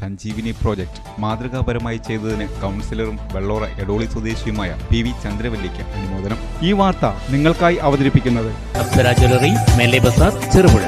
Sanjeevani project മാതൃകാപരമായി ചെയ്തതിന് കൗൺസിലറും വെള്ളോറ എടോളി സ്വദേശിയുമായ പി വി ചന്ദ്രവല്ലിക്ക് അനുമോദനം. ഈ വാർത്ത നിങ്ങൾക്കായി അവതരിപ്പിക്കുന്നത് Cherupuzha.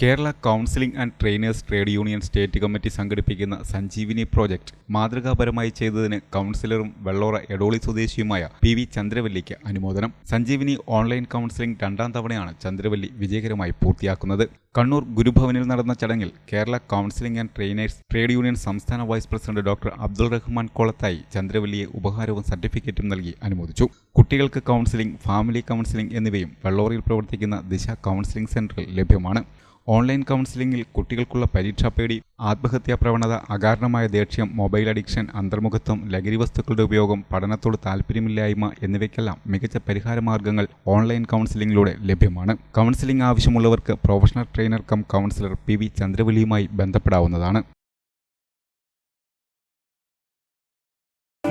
Kerala counselling and trainers trade union state committee സംഘടിപ്പിക്കുന്ന സഞ്ജീവിനി പ്രോജക്റ്റ് മാതൃകാപരമായി ചെയ്തതിന് കൗൺസിലറും വെള്ളോറ എടോളി സ്വദേശിയുമായ പി വി ചന്ദ്രവല്ലിക്ക് അനുമോദനം. സഞ്ജീവിനി ഓൺലൈൻ കൗൺസിലിംഗ് രണ്ടാം തവണയാണ് ചന്ദ്രവല്ലി വിജയകരമായി പൂർത്തിയാക്കുന്നത്. കണ്ണൂർ ഗുരുഭവനിൽ നടന്ന ചടങ്ങിൽ Kerala counselling and trainers trade union സംസ്ഥാന vice president doctor Abdul Rahman Kolathayi ചന്ദ്രവല്ലിയെ ഉപഹാരവും സർട്ടിഫിക്കറ്റും നൽകി അനുമോദിച്ചു. കുട്ടികൾക്ക് കൗൺസിലിംഗ് ഫാമിലി കൗൺസിലിംഗ് എന്നിവയും വെള്ളോറിയിൽ പ്രവർത്തിക്കുന്ന ദിശ കൗൺസിലിംഗ് സെന്ററിൽ ലഭ്യമാണ്. ഓൺലൈൻ കൗൺസിലിംഗിൽ കുട്ടികൾക്കുള്ള പരീക്ഷാപ്പേടി ആത്മഹത്യാ പ്രവണത അകാരണമായ ദേഷ്യം മൊബൈൽ അഡിക്ഷൻ അന്തർമുഖത്വം ലഹരി വസ്തുക്കളുടെ ഉപയോഗം പഠനത്തോട് താല്പര്യമില്ലായ്മ എന്നിവയ്ക്കെല്ലാം മികച്ച പരിഹാര മാർഗങ്ങൾ ഓൺലൈൻ കൗൺസിലിംഗിലൂടെ ലഭ്യമാണ്. കൗൺസിലിംഗ് ആവശ്യമുള്ളവർക്ക് professional trainer cum counsellor P V ചന്ദ്രവലിയുമായി ബന്ധപ്പെടാവുന്നതാണ്.